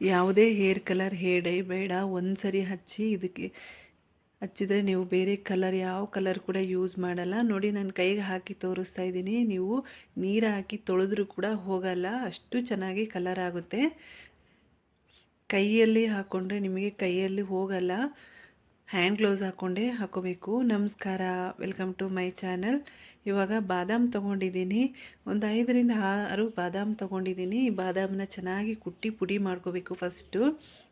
ಯಾವುದೇ hair colour hair dye ಬೇಡ. ಒಂದು ಸರಿ ಹಚ್ಚಿ ಇದಕ್ಕೆ ಹಚ್ಚಿದರೆ ನೀವು ಬೇರೆ ಕಲರ್, ಯಾವ ಕಲರ್ ಕೂಡ ಯೂಸ್ ಮಾಡಲ್ಲ. ನೋಡಿ, ನಾನು ಕೈಗೆ ಹಾಕಿ ತೋರಿಸ್ತಾ ಇದ್ದೀನಿ. ನೀವು ನೀರು ಹಾಕಿ ತೊಳೆದ್ರೂ ಕೂಡ ಹೋಗಲ್ಲ. ಅಷ್ಟು ಚೆನ್ನಾಗಿ ಕಲರ್ ಆಗುತ್ತೆ. ಕೈಯಲ್ಲಿ ಹಾಕ್ಕೊಂಡ್ರೆ ನಿಮಗೆ ಕೈಯಲ್ಲಿ ಹೋಗಲ್ಲ. ಹ್ಯಾಂಡ್ ಗ್ಲೌಸ್ ಹಾಕೊಂಡೆ ಹಾಕೋಬೇಕು. ನಮಸ್ಕಾರ, ವೆಲ್ಕಮ್ ಟು ಮೈ ಚಾನಲ್. ಇವಾಗ ಬಾದಾಮ್ ತೊಗೊಂಡಿದ್ದೀನಿ. ಒಂದು ಐದರಿಂದ ಆರು ಬಾದಾಮ್ ತೊಗೊಂಡಿದ್ದೀನಿ. ಈ ಬಾದಾಮನ್ನ ಚೆನ್ನಾಗಿ ಕುಟ್ಟಿ ಪುಡಿ ಮಾಡ್ಕೋಬೇಕು ಫಸ್ಟು.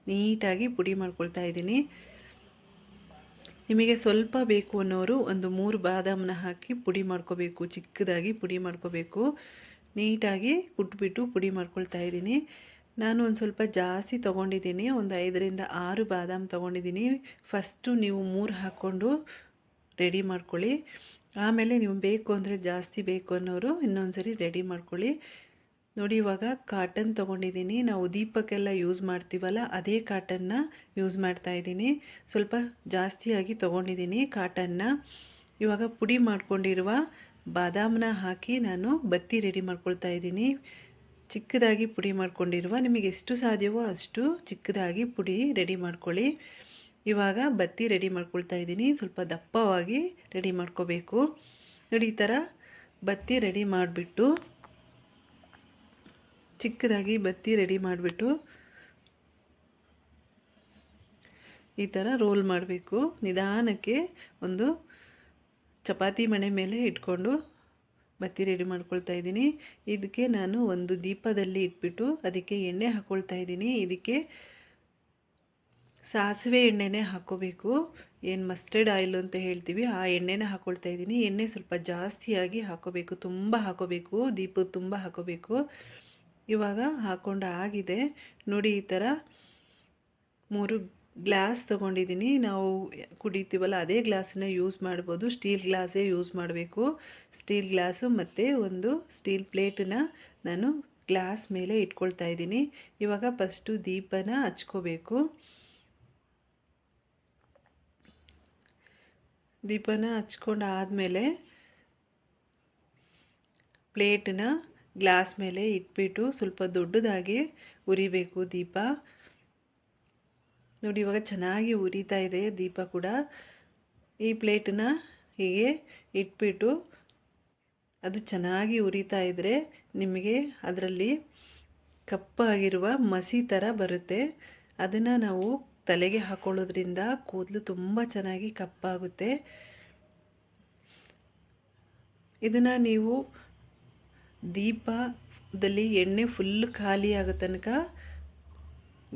ನೀಟಾಗಿ ಪುಡಿ ಮಾಡ್ಕೊಳ್ತಾ ಇದ್ದೀನಿ. ನಿಮಗೆ ಸ್ವಲ್ಪ ಬೇಕು ಅನ್ನೋರು ಒಂದು ಮೂರು ಬಾದಾಮನ್ನ ಹಾಕಿ ಪುಡಿ ಮಾಡ್ಕೋಬೇಕು. ಚಿಕ್ಕದಾಗಿ ಪುಡಿ ಮಾಡ್ಕೋಬೇಕು. ನೀಟಾಗಿ ಕುಟ್ಬಿಟ್ಟು ಪುಡಿ ಮಾಡ್ಕೊಳ್ತಾ ಇದ್ದೀನಿ. ನಾನು ಒಂದು ಸ್ವಲ್ಪ ಜಾಸ್ತಿ ತೊಗೊಂಡಿದ್ದೀನಿ, ಒಂದು ಐದರಿಂದ ಆರು ಬಾದಾಮ್ ತೊಗೊಂಡಿದ್ದೀನಿ. ಫಸ್ಟು ನೀವು ಮೂರು ಹಾಕ್ಕೊಂಡು ರೆಡಿ ಮಾಡ್ಕೊಳ್ಳಿ. ಆಮೇಲೆ ನೀವು ಬೇಕು ಅಂದರೆ ಜಾಸ್ತಿ ಬೇಕು ಅನ್ನೋರು ಇನ್ನೊಂದು ಸರಿ ರೆಡಿ ಮಾಡ್ಕೊಳ್ಳಿ. ನೋಡಿ, ಇವಾಗ ಕಾಟನ್ ತೊಗೊಂಡಿದ್ದೀನಿ. ನಾವು ದೀಪಕ್ಕೆಲ್ಲ ಯೂಸ್ ಮಾಡ್ತೀವಲ್ಲ, ಅದೇ ಕಾಟನ್ನ ಯೂಸ್ ಮಾಡ್ತಾ ಇದ್ದೀನಿ. ಸ್ವಲ್ಪ ಜಾಸ್ತಿಯಾಗಿ ತೊಗೊಂಡಿದ್ದೀನಿ ಕಾಟನ್ನ. ಇವಾಗ ಪುಡಿ ಮಾಡ್ಕೊಂಡಿರುವ ಬಾದಾಮನ್ನ ಹಾಕಿ ನಾನು ಬತ್ತಿ ರೆಡಿ ಮಾಡ್ಕೊಳ್ತಾ ಇದ್ದೀನಿ. ಚಿಕ್ಕದಾಗಿ ಪುಡಿ ಮಾಡ್ಕೊಂಡಿರುವ, ನಿಮಗೆ ಎಷ್ಟು ಸಾಧ್ಯವೋ ಅಷ್ಟು ಚಿಕ್ಕದಾಗಿ ಪುಡಿ ರೆಡಿ ಮಾಡ್ಕೊಳ್ಳಿ. ಇವಾಗ ಬತ್ತಿ ರೆಡಿ ಮಾಡ್ಕೊಳ್ತಾ ಇದ್ದೀನಿ. ಸ್ವಲ್ಪ ದಪ್ಪವಾಗಿ ರೆಡಿ ಮಾಡ್ಕೋಬೇಕು. ನೋಡಿ, ಈ ಥರ ಬತ್ತಿ ರೆಡಿ ಮಾಡಿಬಿಟ್ಟು, ಚಿಕ್ಕದಾಗಿ ಬತ್ತಿ ರೆಡಿ ಮಾಡಿಬಿಟ್ಟು, ಈ ಥರ ರೋಲ್ ಮಾಡಬೇಕು. ನಿಧಾನಕ್ಕೆ ಒಂದು ಚಪಾತಿ ಮಣೆ ಮೇಲೆ ಇಟ್ಕೊಂಡು ಬತ್ತಿ ರೆಡಿ ಮಾಡ್ಕೊಳ್ತಾ ಇದ್ದೀನಿ. ಇದಕ್ಕೆ ನಾನು ಒಂದು ದೀಪದಲ್ಲಿ ಇಟ್ಬಿಟ್ಟು ಅದಕ್ಕೆ ಎಣ್ಣೆ ಹಾಕ್ಕೊಳ್ತಾ ಇದ್ದೀನಿ. ಇದಕ್ಕೆ ಸಾಸಿವೆ ಎಣ್ಣೆನೇ ಹಾಕ್ಕೋಬೇಕು ಏನು ಮಸ್ಟರ್ಡ್ ಆಯಿಲ್ ಅಂತ ಹೇಳ್ತೀವಿ, ಆ ಎಣ್ಣೆನೇ ಹಾಕ್ಕೊಳ್ತಾ ಇದ್ದೀನಿ. ಎಣ್ಣೆ ಸ್ವಲ್ಪ ಜಾಸ್ತಿಯಾಗಿ ಹಾಕೋಬೇಕು. ತುಂಬ ಹಾಕೋಬೇಕು. ದೀಪದ ತುಂಬ ಹಾಕೋಬೇಕು. ಇವಾಗ ಹಾಕ್ಕೊಂಡು ಆಗಿದೆ. ನೋಡಿ ಈ ಥರ ಮೂರು ಗ್ಲಾಸ್ ತೊಗೊಂಡಿದ್ದೀನಿ. ನಾವು ಕುಡಿತೀವಲ್ಲ, ಅದೇ ಗ್ಲಾಸನ್ನ ಯೂಸ್ ಮಾಡ್ಬೋದು. ಸ್ಟೀಲ್ ಗ್ಲಾಸೇ ಯೂಸ್ ಮಾಡಬೇಕು. ಸ್ಟೀಲ್ ಗ್ಲಾಸು ಮತ್ತು ಒಂದು ಸ್ಟೀಲ್ ಪ್ಲೇಟನ್ನ ನಾನು ಗ್ಲಾಸ್ ಮೇಲೆ ಇಟ್ಕೊಳ್ತಾ ಇದ್ದೀನಿ. ಇವಾಗ ಫಸ್ಟು ದೀಪನ ಹಚ್ಕೋಬೇಕು. ದೀಪನ ಹಚ್ಕೊಂಡು ಆದಮೇಲೆ ಪ್ಲೇಟನ್ನ ಗ್ಲಾಸ್ ಮೇಲೆ ಇಟ್ಬಿಟ್ಟು ಸ್ವಲ್ಪ ದೊಡ್ಡದಾಗಿ ಉರಿಬೇಕು ದೀಪ. ನೋಡಿ, ಇವಾಗ ಚೆನ್ನಾಗಿ ಉರಿತಾ ಇದೆ ದೀಪ ಕೂಡ. ಈ ಪ್ಲೇಟನ್ನ ಹೀಗೆ ಇಟ್ಬಿಟ್ಟು ಅದು ಚೆನ್ನಾಗಿ ಉರಿತಾ ಇದ್ದರೆ ನಿಮಗೆ ಅದರಲ್ಲಿ ಕಪ್ಪಾಗಿರುವ ಮಸಿ ಥರ ಬರುತ್ತೆ. ಅದನ್ನು ನಾವು ತಲೆಗೆ ಹಾಕೊಳ್ಳೋದ್ರಿಂದ ಕೂದಲು ತುಂಬ ಚೆನ್ನಾಗಿ ಕಪ್ಪಾಗುತ್ತೆ. ಇದನ್ನು ನೀವು ದೀಪದಲ್ಲಿ ಎಣ್ಣೆ ಫುಲ್ ಖಾಲಿ ಆಗೋ ತನಕ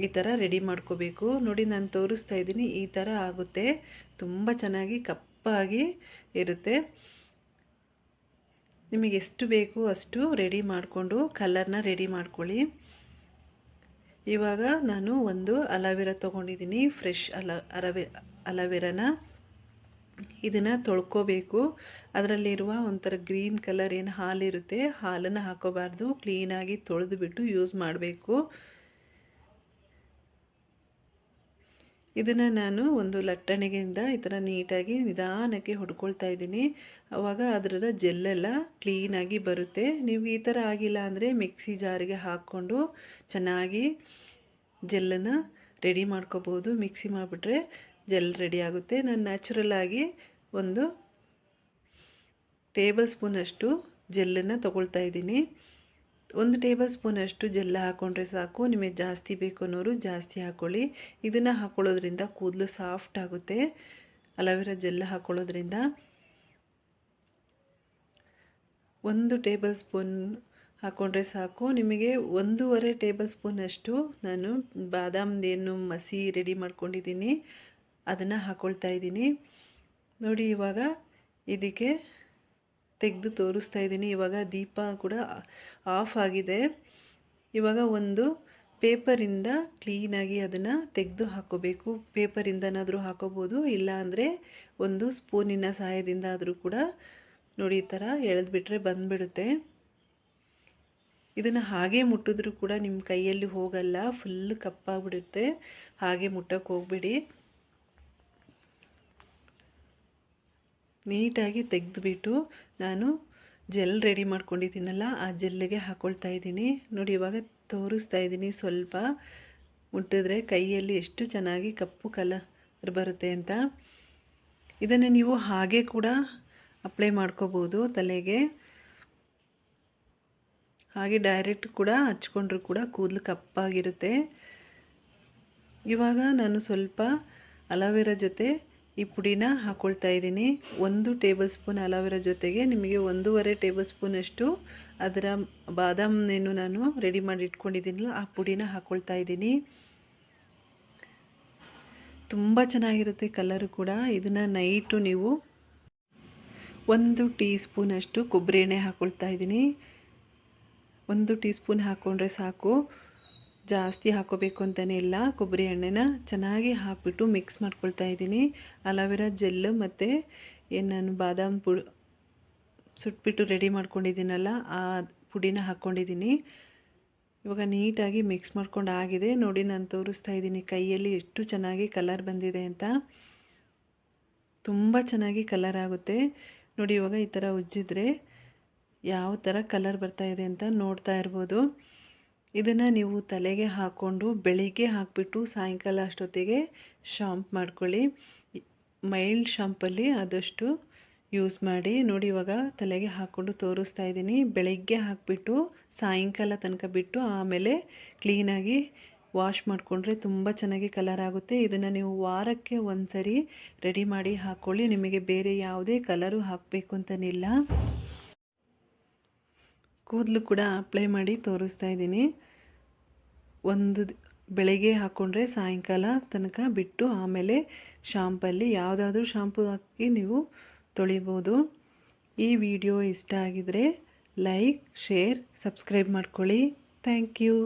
ಈ ಥರ ರೆಡಿ ಮಾಡ್ಕೋಬೇಕು. ನೋಡಿ ನಾನು ತೋರಿಸ್ತಾ ಇದ್ದೀನಿ, ಈ ಥರ ಆಗುತ್ತೆ. ತುಂಬ ಚೆನ್ನಾಗಿ ಕಪ್ಪಾಗಿ ಇರುತ್ತೆ. ನಿಮಗೆ ಎಷ್ಟು ಬೇಕು ಅಷ್ಟು ರೆಡಿ ಮಾಡಿಕೊಂಡು ಕಲರ್ನ ರೆಡಿ ಮಾಡ್ಕೊಳ್ಳಿ. ಇವಾಗ ನಾನು ಒಂದು ಅಲವೆರ ತೊಗೊಂಡಿದ್ದೀನಿ, ಫ್ರೆಶ್ ಅಲ ಅರವೆ ಅಲವೆರಾನ. ಇದನ್ನು ತೊಳ್ಕೋಬೇಕು. ಅದರಲ್ಲಿರುವ ಒಂಥರ ಗ್ರೀನ್ ಕಲರ್ ಏನು ಹಾಲಿರುತ್ತೆ, ಹಾಲನ್ನು ಹಾಕೋಬಾರ್ದು. ಕ್ಲೀನಾಗಿ ತೊಳೆದುಬಿಟ್ಟು ಯೂಸ್ ಮಾಡಬೇಕು. ಇದನ್ನು ನಾನು ಒಂದು ಲಟ್ಟಣಿಗೆಯಿಂದ ಈ ಥರ ನೀಟಾಗಿ ನಿಧಾನಕ್ಕೆ ಹೊಡ್ಕೊಳ್ತಾ ಇದ್ದೀನಿ. ಆವಾಗ ಅದರ ಜೆಲ್ಲೆಲ್ಲ ಕ್ಲೀನಾಗಿ ಬರುತ್ತೆ. ನೀವು ಈ ಥರ ಆಗಿಲ್ಲ ಅಂದರೆ ಮಿಕ್ಸಿ ಜಾರಿಗೆ ಹಾಕ್ಕೊಂಡು ಚೆನ್ನಾಗಿ ಜೆಲ್ಲನ್ನು ರೆಡಿ ಮಾಡ್ಕೋಬೋದು. ಮಿಕ್ಸಿ ಮಾಡಿಬಿಟ್ರೆ ಜೆಲ್ ರೆಡಿ ಆಗುತ್ತೆ. ನಾನು ನ್ಯಾಚುರಲ್ ಆಗಿ ಒಂದು ಟೇಬಲ್ ಸ್ಪೂನಷ್ಟು ಜೆಲ್ಲನ್ನು ತೊಗೊಳ್ತಾ ಇದ್ದೀನಿ. ಒಂದು ಟೇಬಲ್ ಸ್ಪೂನಷ್ಟು ಜೆಲ್ಲ ಹಾಕ್ಕೊಂಡ್ರೆ ಸಾಕು, ನಿಮಗೆ ಜಾಸ್ತಿ ಬೇಕು ಅನ್ನೋರು ಜಾಸ್ತಿ ಹಾಕ್ಕೊಳ್ಳಿ ಇದನ್ನು ಹಾಕ್ಕೊಳ್ಳೋದ್ರಿಂದ ಕೂದಲು ಸಾಫ್ಟ್ ಆಗುತ್ತೆ. ಅಲೋವೆರಾ ಜೆಲ್ಲ ಹಾಕ್ಕೊಳ್ಳೋದ್ರಿಂದ ಒಂದು ಟೇಬಲ್ ಸ್ಪೂನ್ ಹಾಕ್ಕೊಂಡ್ರೆ ಸಾಕು. ನಿಮಗೆ ಒಂದೂವರೆ ಟೇಬಲ್ ಸ್ಪೂನಷ್ಟು ನಾನು ಬಾದಾಮ್ದೇನು ಮಸಿ ರೆಡಿ ಮಾಡ್ಕೊಂಡಿದ್ದೀನಿ. ಅದನ್ನು ಹಾಕ್ಕೊಳ್ತಾ ಇದ್ದೀನಿ. ನೋಡಿ ಇವಾಗ ಇದಕ್ಕೆ ತೆಗೆದು ತೋರಿಸ್ತಾ ಇದ್ದೀನಿ. ಇವಾಗ ದೀಪ ಕೂಡ ಆಫ್ ಆಗಿದೆ. ಇವಾಗ ಒಂದು ಪೇಪರಿಂದ ಕ್ಲೀನಾಗಿ ಅದನ್ನು ತೆಗೆದು ಹಾಕೋಬೇಕು. ಪೇಪರಿಂದನಾದರೂ ಹಾಕೋಬೋದು, ಇಲ್ಲ ಅಂದರೆ ಒಂದು ಸ್ಪೂನಿನ ಸಹಾಯದಿಂದ ಆದರೂ ಕೂಡ ನೋಡಿ ಈ ಥರ ಎಳೆದ್ಬಿಟ್ರೆ ಬಂದುಬಿಡುತ್ತೆ. ಇದನ್ನು ಹಾಗೆ ಮುಟ್ಟಿದ್ರೂ ಕೂಡ ನಿಮ್ಮ ಕೈಯಲ್ಲಿ ಹೋಗಲ್ಲ. ಫುಲ್ ಕಪ್ಪಾಗ್ಬಿಡುತ್ತೆ. ಹಾಗೆ ಮುಟ್ಟಕ್ಕೆ ಹೋಗ್ಬಿಡಿ. ನೀಟಾಗಿ ತೆಗೆದುಬಿಟ್ಟು ನಾನು ಜೆಲ್ ರೆಡಿ ಮಾಡ್ಕೊಂಡಿದ್ದೀನಲ್ಲ, ಆ ಜೆಲ್ಲಿಗೆ ಹಾಕ್ಕೊಳ್ತಾ ಇದ್ದೀನಿ. ನೋಡಿ, ಇವಾಗ ತೋರಿಸ್ತಾ ಇದ್ದೀನಿ ಸ್ವಲ್ಪ. ಮುಟ್ಟಿದ್ರೆ ಕೈಯಲ್ಲಿ ಎಷ್ಟು ಚೆನ್ನಾಗಿ ಕಪ್ಪು ಕಲರ್ ಬರುತ್ತೆ ಅಂತ. ಇದನ್ನು ನೀವು ಹಾಗೆ ಕೂಡ ಅಪ್ಲೈ ಮಾಡ್ಕೋಬೋದು ತಲೆಗೆ. ಹಾಗೆ ಡೈರೆಕ್ಟ್ ಕೂಡ ಹಚ್ಕೊಂಡ್ರೂ ಕೂಡ ಕೂದಲು ಕಪ್ಪಾಗಿರುತ್ತೆ. ಇವಾಗ ನಾನು ಸ್ವಲ್ಪ ಅಲೋವೆರಾ ಜೊತೆ ಈ ಪುಡಿನ ಹಾಕ್ಕೊಳ್ತಾ ಇದ್ದೀನಿ. ಒಂದು ಟೇಬಲ್ ಸ್ಪೂನ್ ಅಲೋವೆರಾ ಜೊತೆಗೆ ನಿಮಗೆ ಒಂದೂವರೆ ಟೇಬಲ್ ಸ್ಪೂನಷ್ಟು ಅದರ ಬಾದಾಮನೇನು ನಾನು ರೆಡಿ ಮಾಡಿ ಇಟ್ಕೊಂಡಿದ್ದೀನಲ್ಲ, ಆ ಪುಡಿನ ಹಾಕ್ಕೊಳ್ತಾ ಇದ್ದೀನಿ. ತುಂಬ ಚೆನ್ನಾಗಿರುತ್ತೆ ಕಲರು ಕೂಡ. ಇದನ್ನು ನೈಟು ನೀವು ಒಂದು ಟೀ ಸ್ಪೂನಷ್ಟು ಕೊಬ್ಬರಿ ಎಣ್ಣೆ ಹಾಕ್ಕೊಳ್ತಾ ಇದ್ದೀನಿ. ಒಂದು ಟೀ ಸ್ಪೂನ್ ಹಾಕ್ಕೊಂಡ್ರೆ ಸಾಕು. ಜಾಸ್ತಿ ಹಾಕೋಬೇಕು ಅಂತಲೇ ಇಲ್ಲ. ಕೊಬ್ಬರಿ ಎಣ್ಣೆನ ಚೆನ್ನಾಗಿ ಹಾಕಿಬಿಟ್ಟು ಮಿಕ್ಸ್ ಮಾಡ್ಕೊಳ್ತಾ ಇದ್ದೀನಿ. ಅಲೋವೆರಾ ಜೆಲ್ ಮತ್ತು ಏನು ನಾನು ಬಾದಾಮ್ ಪುಡಿ, ಸುಟ್ಬಿಟ್ಟು ರೆಡಿ ಮಾಡ್ಕೊಂಡಿದ್ದೀನಲ್ಲ, ಆ ಪುಡಿನ ಹಾಕ್ಕೊಂಡಿದ್ದೀನಿ. ಇವಾಗ ನೀಟಾಗಿ ಮಿಕ್ಸ್ ಮಾಡ್ಕೊಂಡು ಆಗಿದೆ. ನೋಡಿ ನಾನು ತೋರಿಸ್ತಾ ಇದ್ದೀನಿ ಕೈಯಲ್ಲಿ ಎಷ್ಟು ಚೆನ್ನಾಗಿ ಕಲರ್ ಬಂದಿದೆ ಅಂತ. ತುಂಬ ಚೆನ್ನಾಗಿ ಕಲರ್ ಆಗುತ್ತೆ. ನೋಡಿ ಇವಾಗ ಈ ಥರ ಉಜ್ಜಿದ್ರೆ ಯಾವ ಥರ ಕಲರ್ ಬರ್ತಾ ಇದೆ ಅಂತ ನೋಡ್ತಾ ಇರ್ಬೋದು. ಇದನ್ನು ನೀವು ತಲೆಗೆ ಹಾಕ್ಕೊಂಡು ಬೆಳಿಗ್ಗೆ ಹಾಕಿಬಿಟ್ಟು ಸಾಯಂಕಾಲ ಅಷ್ಟೊತ್ತಿಗೆ ಶಾಂಪ್ ಮಾಡ್ಕೊಳ್ಳಿ. ಮೈಲ್ಡ್ ಶಾಂಪಲ್ಲಿ ಆದಷ್ಟು ಯೂಸ್ ಮಾಡಿ. ನೋಡಿ, ಇವಾಗ ತಲೆಗೆ ಹಾಕ್ಕೊಂಡು ತೋರಿಸ್ತಾ ಇದ್ದೀನಿ. ಬೆಳಿಗ್ಗೆ ಹಾಕಿಬಿಟ್ಟು ಸಾಯಂಕಾಲ ತನಕ ಬಿಟ್ಟು ಆಮೇಲೆ ಕ್ಲೀನಾಗಿ ವಾಶ್ ಮಾಡಿಕೊಂಡ್ರೆ ತುಂಬ ಚೆನ್ನಾಗಿ ಕಲರ್ ಆಗುತ್ತೆ. ಇದನ್ನು ನೀವು ವಾರಕ್ಕೆ ಒಂದು ಸರಿ ರೆಡಿ ಮಾಡಿ ಹಾಕ್ಕೊಳ್ಳಿ ನಿಮಗೆ ಬೇರೆ ಯಾವುದೇ ಕಲರು ಹಾಕಬೇಕು ಅಂತನಿಲ್ಲ. ಕೂದಲು ಕೂಡ ಅಪ್ಲೈ ಮಾಡಿ ತೋರಿಸ್ತಾ ಇದ್ದೀನಿ. ಒಂದು ಬೆಳಗ್ಗೆ ಹಾಕ್ಕೊಂಡ್ರೆ ಸಾಯಂಕಾಲ ತನಕ ಬಿಟ್ಟು ಆಮೇಲೆ ಶಾಂಪಲ್ಲಿ ಯಾವುದಾದ್ರೂ ಶಾಂಪು ಹಾಕಿ ನೀವು ತೊಳಿಬೋದು. ಈ ವಿಡಿಯೋ ಇಷ್ಟ ಆಗಿದರೆ ಲೈಕ್, ಶೇರ್, ಸಬ್ಸ್ಕ್ರೈಬ್ ಮಾಡ್ಕೊಳ್ಳಿ. Thank you.